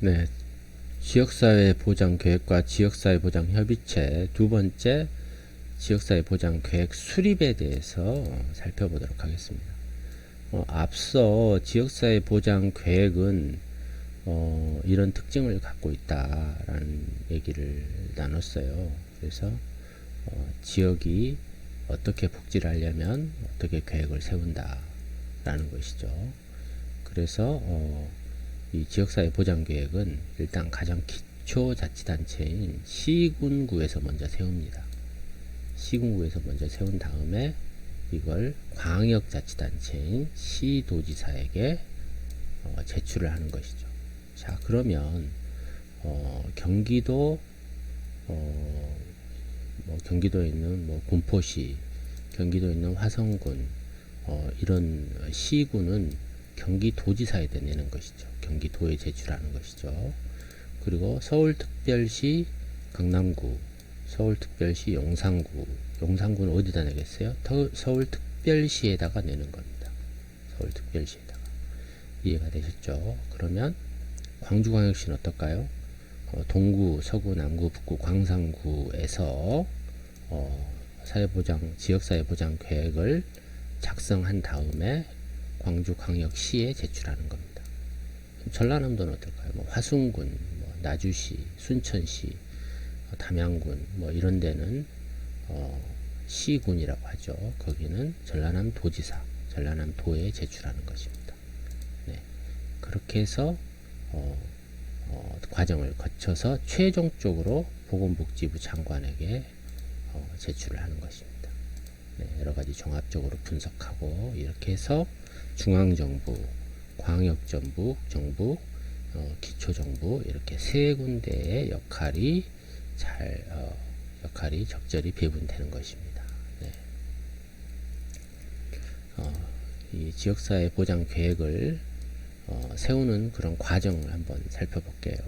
네. 지역사회 보장 계획과 지역사회 보장 협의체 두 번째 지역사회 보장 계획 수립에 대해서 살펴보도록 하겠습니다. 어, 앞서 지역사회 보장 계획은 어, 이런 특징을 갖고 있다라는 얘기를 나눴어요. 그래서 어, 지역이 어떻게 복지를 하려면 어떻게 계획을 세운다라는 것이죠. 그래서 어, 이 지역사회 보장 계획은 일단 가장 기초 자치단체인 시군구에서 먼저 세웁니다. 시군구에서 먼저 세운 다음에 이걸 광역자치단체인 시도지사에게 어, 제출을 하는 것이죠. 자 그러면 어, 경기도 어, 뭐 경기도에 있는 뭐 군포시, 경기도에 있는 화성군 어, 이런 시군은 경기도지사에 내는 것이죠. 경기도에 제출하는 것이죠. 그리고 서울특별시 강남구, 서울특별시 용산구, 용산구는 어디다 내겠어요? 더, 서울특별시에다가 내는 겁니다. 서울특별시에다가 이해가 되셨죠? 그러면 광주광역시는 어떨까요? 어, 동구, 서구, 남구, 북구, 광산구에서 어, 사회보장, 지역사회보장 계획을 작성한 다음에 광주광역시에 제출하는 겁니다. 전라남도는 어떨까요? 뭐 화순군, 뭐 나주시, 순천시, 어, 담양군, 뭐 이런 데는 어, 시군이라고 하죠. 거기는 전라남 도지사, 전라남 도에 제출하는 것입니다. 네. 그렇게 해서 어, 어, 과정을 거쳐서 최종적으로 보건복지부 장관에게 어, 제출을 하는 것입니다. 네, 여러 가지 종합적으로 분석하고 이렇게 해서 중앙정부, 광역정부, 정부, 어, 기초정부 이렇게 세 군데의 역할이 잘 어, 역할이 적절히 배분되는 것입니다. 네. 어, 이 지역사회 보장 계획을 어, 세우는 그런 과정을 한번 살펴볼게요.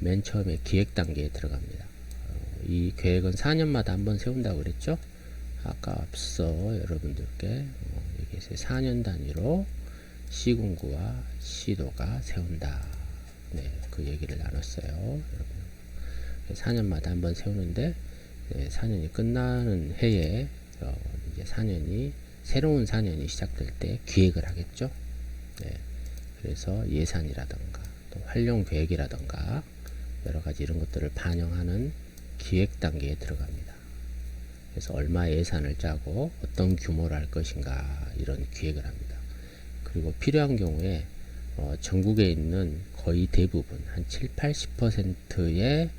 맨 처음에 기획 단계에 들어갑니다. 어, 이 계획은 4년마다 한번 세운다고 그랬죠? 아까 앞서 여러분들께 어, 얘기했어요. 4년 단위로 시군구와 시도가 세운다. 네, 그 얘기를 나눴어요. 여러분. 4년마다 한번 세우는데 네, 4년이 끝나는 해에 어, 이제 4년이 새로운 4년이 시작될 때 기획을 하겠죠. 네. 그래서 예산이라던가 또 활용 계획이라던가 여러 가지 이런 것들을 반영하는 기획 단계에 들어갑니다. 그래서 얼마 예산을 짜고 어떤 규모로 할 것인가 이런 기획을 합니다. 그리고 필요한 경우에 어, 전국에 있는 거의 대부분 한 7, 80%의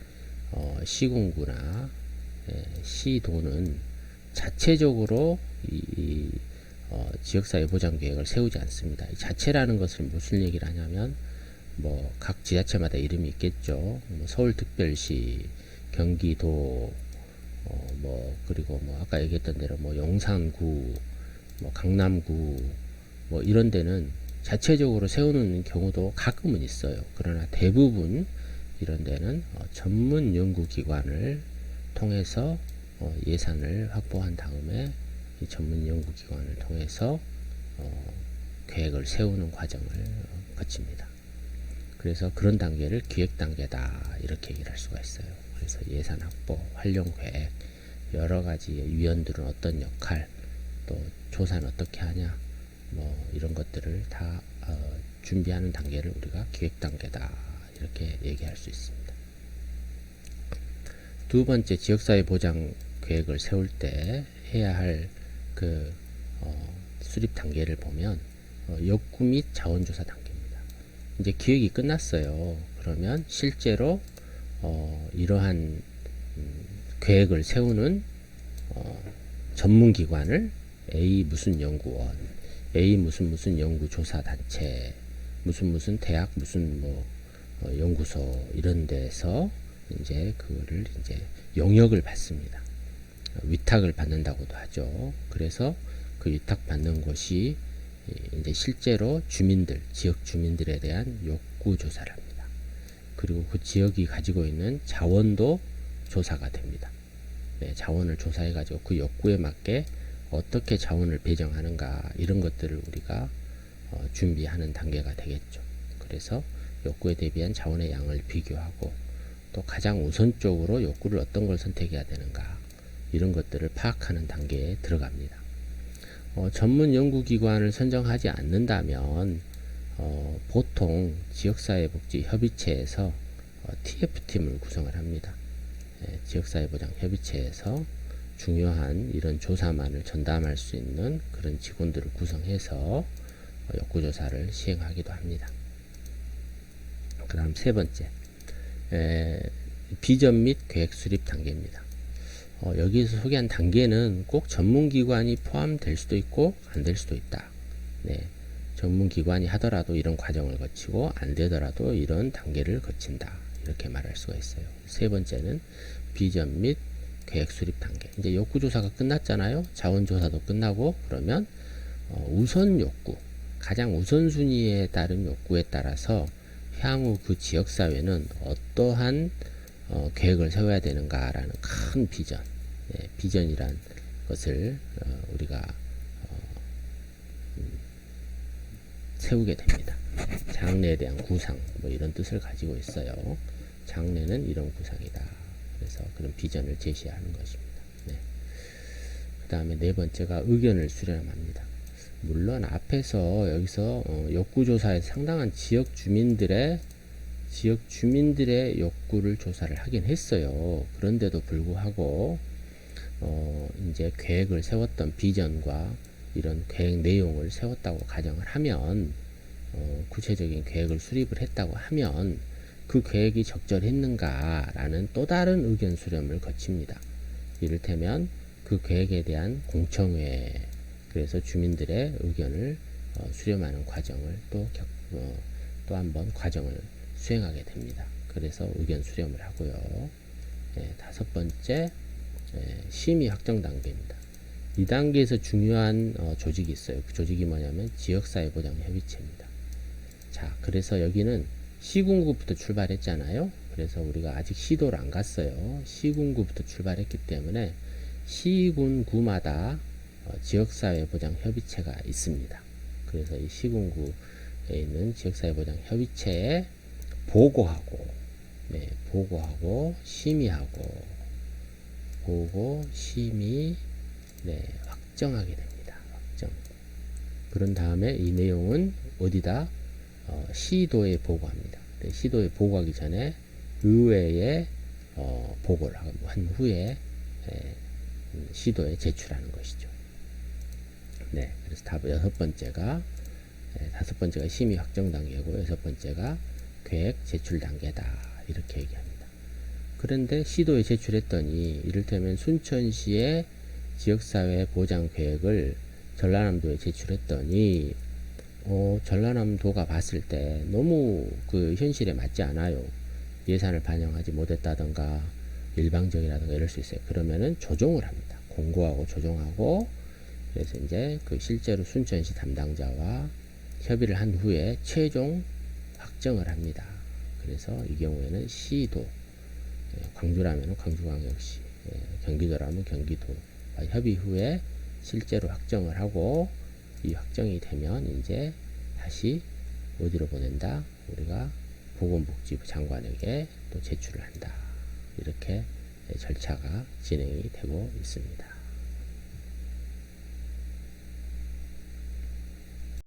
어, 시군구나 예, 시도는 자체적으로 이, 이 어, 지역사회 보장 계획을 세우지 않습니다. 자체라는 것은 무슨 얘기를 하냐면 뭐 각 지자체마다 이름이 있겠죠. 뭐 서울특별시, 경기도, 어, 뭐 그리고 뭐 아까 얘기했던 대로 뭐 용산구, 뭐 강남구, 뭐 이런 데는 자체적으로 세우는 경우도 가끔은 있어요. 그러나 대부분 이런 데는 어, 전문 연구기관을 통해서 어, 예산을 확보한 다음에 이 전문 연구기관을 통해서 어, 계획을 세우는 과정을 어, 거칩니다. 그래서 그런 단계를 기획 단계다 이렇게 얘기를 할 수가 있어요. 그래서 예산 확보, 활용 계획, 여러 가지 위원들은 어떤 역할, 또 조사는 어떻게 하냐, 뭐 이런 것들을 다 어, 준비하는 단계를 우리가 기획 단계다 이렇게 얘기할 수 있습니다. 두 번째 지역사회 보장 계획을 세울 때 해야 할그 어, 수립 단계를 보면 어, 욕구 및 자원조사 단계입니다. 이제 기획이 끝났어요. 그러면 실제로 어, 이러한 음, 계획을 세우는 어, 전문기관을 A 무슨 연구원, A 무슨 무슨 연구조사 단체, 무슨 무슨 대학 무슨 뭐 어, 연구소 이런 데서 이제 그거를 이제 용역을 받습니다. 위탁을 받는다고도 하죠. 그래서 그 위탁 받는 곳이 이제 실제로 주민들, 지역 주민들에 대한 욕구 조사를 합니다. 그리고 그 지역이 가지고 있는 자원도 조사가 됩니다. 네, 자원을 조사해 가지고 그 욕구에 맞게 어떻게 자원을 배정하는가 이런 것들을 우리가 어, 준비하는 단계가 되겠죠. 그래서 욕구에 대비한 자원의 양을 비교하고 또 가장 우선적으로 욕구를 어떤 걸 선택해야 되는가 이런 것들을 파악하는 단계에 들어갑니다. 어, 전문 연구기관을 선정하지 않는다면 어, 보통 지역사회복지협의체에서 어, TF팀을 구성을 합니다. 예, 지역사회보장 협의체에서 중요한 이런 조사만을 전담할 수 있는 그런 직원들을 구성해서 어, 욕구조사를 시행하기도 합니다. 그 다음 세 번째, 에, 비전 및 계획 수립 단계입니다. 어, 여기서 소개한 단계는 꼭 전문기관이 포함될 수도 있고 안 될 수도 있다. 네, 전문기관이 하더라도 이런 과정을 거치고 안 되더라도 이런 단계를 거친다. 이렇게 말할 수가 있어요. 세 번째는 비전 및 계획 수립 단계. 이제 욕구 조사가 끝났잖아요. 자원 조사도 끝나고 그러면 어, 우선 욕구, 가장 우선순위에 따른 욕구에 따라서 향후 그 지역 사회는 어떠한 어, 계획을 세워야 되는가라는 큰 비전, 예, 비전이란 것을 어, 우리가 어, 음, 세우게 됩니다. 장래에 대한 구상, 뭐 이런 뜻을 가지고 있어요. 장래는 이런 구상이다. 그래서 그런 비전을 제시하는 것입니다. 네. 그 다음에 네 번째가 의견을 수렴합니다. 물론 앞에서 여기서 어, 욕구조사에 상당한 지역 주민들의 지역 주민들의 욕구를 조사를 하긴 했어요. 그런데도 불구하고 어, 이제 계획을 세웠던 비전과 이런 계획 내용을 세웠다고 가정을 하면 어, 구체적인 계획을 수립을 했다고 하면 그 계획이 적절했는가라는 또 다른 의견 수렴을 거칩니다. 이를테면 그 계획에 대한 공청회 그래서 주민들의 의견을 어, 수렴하는 과정을 또, 격, 어, 또 한번 과정을 수행하게 됩니다. 그래서 의견 수렴을 하고요. 예, 다섯 번째 예, 심의 확정 단계입니다. 이 단계에서 중요한 어, 조직이 있어요. 그 조직이 뭐냐면 지역사회보장협의체입니다. 자, 그래서 여기는 시군구부터 출발했잖아요. 그래서 우리가 아직 시도를 안 갔어요. 시군구부터 출발했기 때문에 시군구마다 어, 지역사회보장협의체가 있습니다. 그래서 이 시군구에 있는 지역사회보장협의체에 보고하고, 네, 보고하고, 심의하고, 보고, 심의, 네, 확정하게 됩니다. 확정. 그런 다음에 이 내용은 어디다? 어, 시도에 보고합니다. 네, 시도에 보고하기 전에 의회에 어, 보고를 한 후에 에, 음, 시도에 제출하는 것이죠. 네, 그래서 다 여섯 번째가 네, 다섯 번째가 심의 확정 단계고 여섯 번째가 계획 제출 단계다 이렇게 얘기합니다. 그런데 시도에 제출했더니 이를테면 순천시의 지역사회 보장 계획을 전라남도에 제출했더니 어, 전라남도가 봤을 때 너무 그 현실에 맞지 않아요. 예산을 반영하지 못했다던가 일방적이라든가 이럴 수 있어요. 그러면은 조정을 합니다. 공고하고 조정하고 그래서 이제 그 실제로 순천시 담당자와 협의를 한 후에 최종 확정을 합니다. 그래서 이 경우에는 시도, 예, 광주라면 광주광역시, 예, 경기도라면 경기도 협의 후에 실제로 확정을 하고 이 확정이 되면 이제 다시 어디로 보낸다? 우리가 보건복지부 장관에게 또 제출을 한다. 이렇게 절차가 진행이 되고 있습니다.